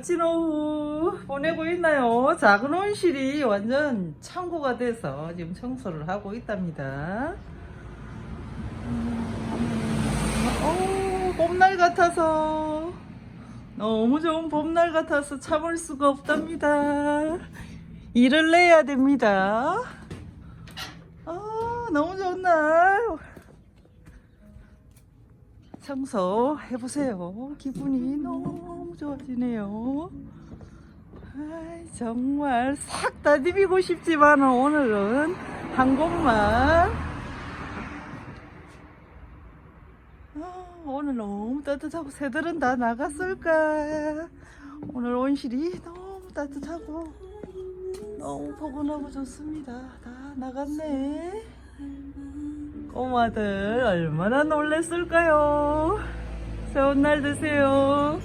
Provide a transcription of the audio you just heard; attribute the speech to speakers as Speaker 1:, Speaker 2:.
Speaker 1: 아침 오후 보내고 있나요? 작은 온실이 완전 창고가 돼서 지금 청소를 하고 있답니다. 어, 봄날 같아서 너무 좋은 봄날 같아서 참을 수가 없답니다. 일을 내야 됩니다. 아, 너무 좋은 날. 청소 해보세요. 기분이 너무 좋아지네요. 아이, 정말 싹 다 디비고 싶지만 오늘은 한 곳만. 아, 오늘 너무 따뜻하고 새들은 다 나갔을까. 오늘 온실이 너무 따뜻하고 너무 포근하고 좋습니다. 다 나갔네. 꼬마들 얼마나 놀랬을까요? 좋은 날 되세요.